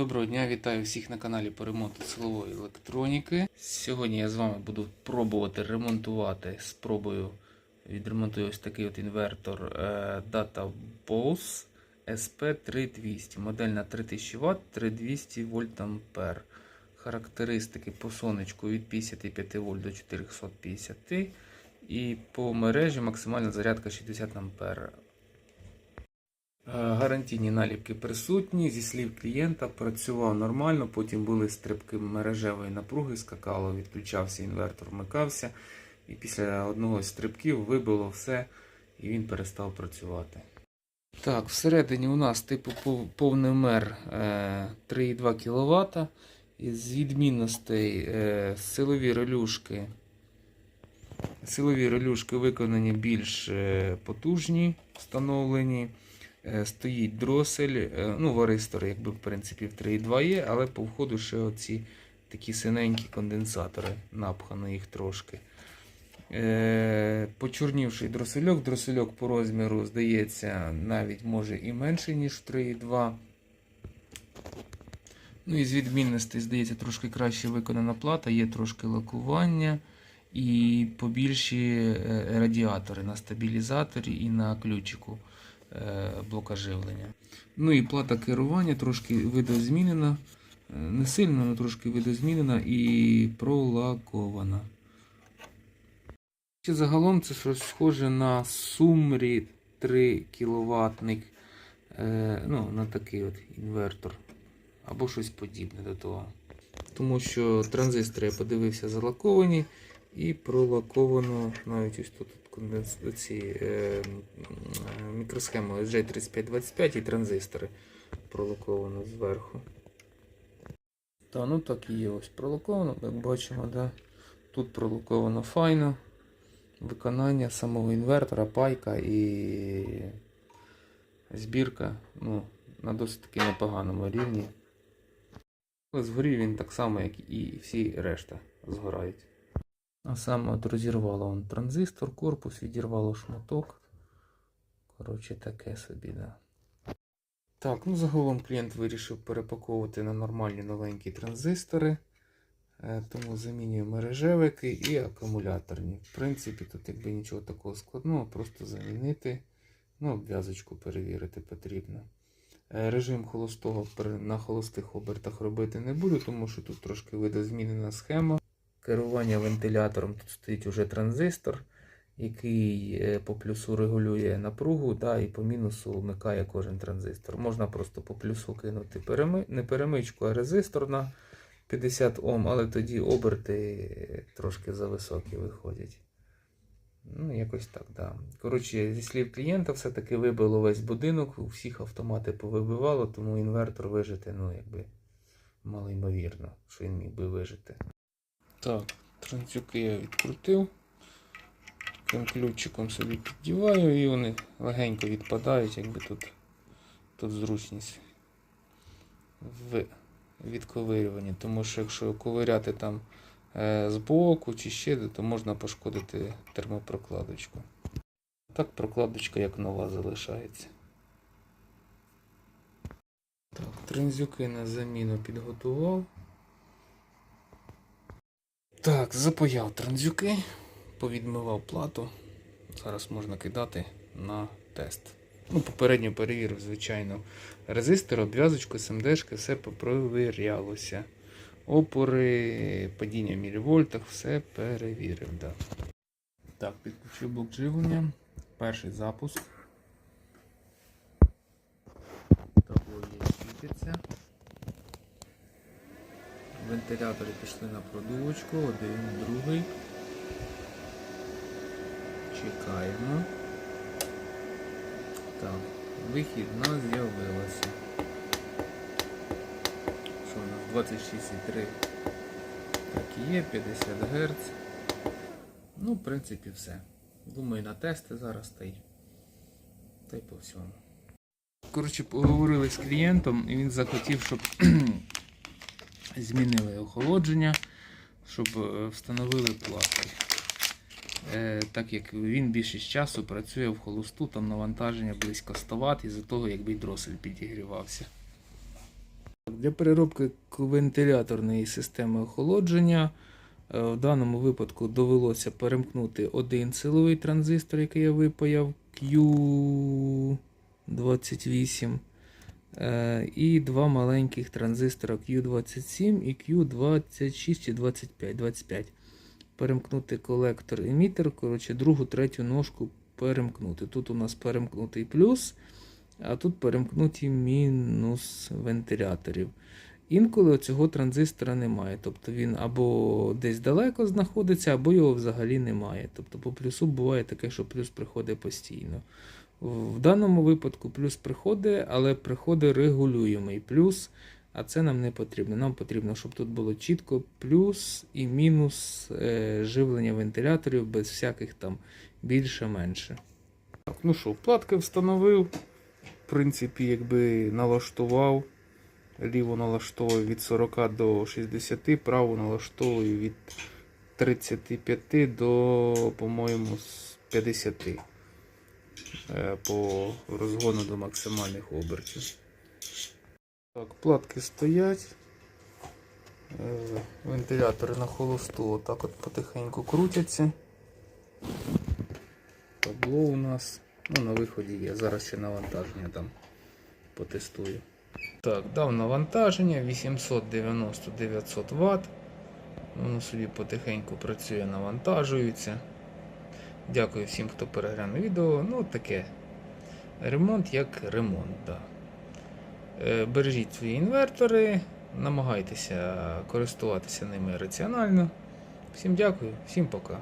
Доброго дня, вітаю всіх на каналі по ремонту силової електроніки. Сьогодні я з вами буду пробувати ремонтувати. Спробую відремонтую ось такий от інвертор е, Data Pulse SP3200. Модель на 3000 Вт, 3200 вольт ампер. Характеристики по сонечку від 55 вольт до 450 і по мережі максимальна зарядка 60 ампер. Е, Гарантійні наліпки присутні. Зі слів клієнта працював нормально, потім були стрибки мережевої напруги, скакало, відключався інвертор, вмикався. І після одного з стрибків вибило все і він перестав працювати. Так, всередині у нас типу повний мер е, 3,2 кВт. Із відмінностей е, силові релюшки. Силові релюшки виконані більш е, потужні, встановлені. Е, Стоїть дросель, е, ну, варистор, якби в принципі в 3.2 є, але по входу ще оці такі синенькі конденсатори, напхано їх трошки. Е, Почорнівший дросельок, дросельок по розміру, здається, навіть може і менший, ніж 3.2. Ну і з відмінностей, здається, трошки краще виконана плата, є трошки лакування і побільші радіатори на стабілізаторі і на ключику блока живлення. Ну і плата керування трошки видозмінена. Е, Не сильно, але трошки видозмінена і пролакована. Загалом це щось схоже на Сумрі 3 кВт, е, ну, на такий от інвертор. Або щось подібне до того. Тому що транзистори я подивився залаковані і пролаковано навіть ось тут ці е, м, мікросхеми SJ3525 і транзистори пролаковано зверху. Та, ну так і є ось пролаковано, як бачимо, да? тут пролаковано файно. Виконання самого інвертора, пайка і збірка ну, на досить таки непоганому рівні. Згорів він так само, як і всі решта згорають. А саме от розірвало он транзистор, корпус, відірвало шматок. Коротше, таке собі, да. Так, ну загалом клієнт вирішив перепаковувати на нормальні новенькі транзистори. Е, Тому замінюю мережевики і акумуляторні. В принципі, тут якби нічого такого складного, просто замінити. Ну, обв'язочку перевірити потрібно. Е, Режим холостого на холостих обертах робити не буду, тому що тут трошки видозмінена схема. Керування вентилятором тут стоїть уже транзистор, який е, по плюсу регулює напругу, да, і по мінусу вмикає кожен транзистор. Можна просто по плюсу кинути переми... не перемичку, а резистор на 50 Ом, але тоді оберти трошки зависокі виходять. Ну, якось так, да. Коротше, зі слів клієнта, все-таки вибило весь будинок, всіх автомати повибивало, тому інвертор вижити, ну, якби, мало ймовірно, що він міг би вижити. Так, транцюки я відкрутив. Таким ключиком собі піддіваю і вони легенько відпадають, якби тут, тут зручність в відковирюванні. Тому що якщо ковиряти там е, збоку чи ще, то можна пошкодити термопрокладочку. Так прокладочка як нова залишається. Так, трензюки на заміну підготував. Так, запаяв транзюки, повідмивав плату. Зараз можна кидати на тест. Ну, попередньо перевірив, звичайно, резистор, обв'язочку, СМДшки, все попровірялося. Опори, падіння в мілівольтах, все перевірив. Да. Так, підключив блок живлення. Перший запуск. Табло є світиться. Вентилятори пішли на продувочку, один, другий. Чекаємо. Так, вихід у нас з'явилося. Що у нас 26,3 так і є, 50 Гц. Ну, в принципі, все. Думаю, на тести зараз та й, та й по всьому. Коротше, поговорили з клієнтом, і він захотів, щоб змінили охолодження, щоб е, встановили платки. Е, так як він більшість часу працює в холосту, там навантаження близько 100 Вт, із-за того, якби дросель підігрівався. Для переробки вентиляторної системи охолодження е, в даному випадку довелося перемкнути один силовий транзистор, який я випаяв Q28, е, і два маленьких транзистора Q27 і Q26 чи 25. 25. Перемкнути колектор емітер, коротше, другу, третю ножку перемкнути. Тут у нас перемкнутий плюс, а тут перемкнуті мінус вентиляторів. Інколи цього транзистора немає. Тобто він або десь далеко знаходиться, або його взагалі немає. Тобто по плюсу буває таке, що плюс приходить постійно. В даному випадку плюс приходить, але приходить регулюємий плюс, а це нам не потрібно. Нам потрібно, щоб тут було чітко плюс і мінус е, живлення вентиляторів без всяких там більше-менше. Ну що, платки встановив. В принципі, якби налаштував. Ліво налаштовую від 40 до 60, право налаштовую від 35 до, по-моєму, з 50 е, по розгону до максимальних обертів. Так, платки стоять. Е, Вентилятори на холосту отак от потихеньку крутяться. Табло у нас ну, на виході є. Зараз ще навантаження там потестую. Так, дав навантаження 890-900 Вт. Воно собі потихеньку працює, навантажується. Дякую всім, хто переглянув відео. Ну, таке. Ремонт як ремонт, да. Е, Бережіть свої інвертори, намагайтеся користуватися ними раціонально. Всім дякую, всім пока.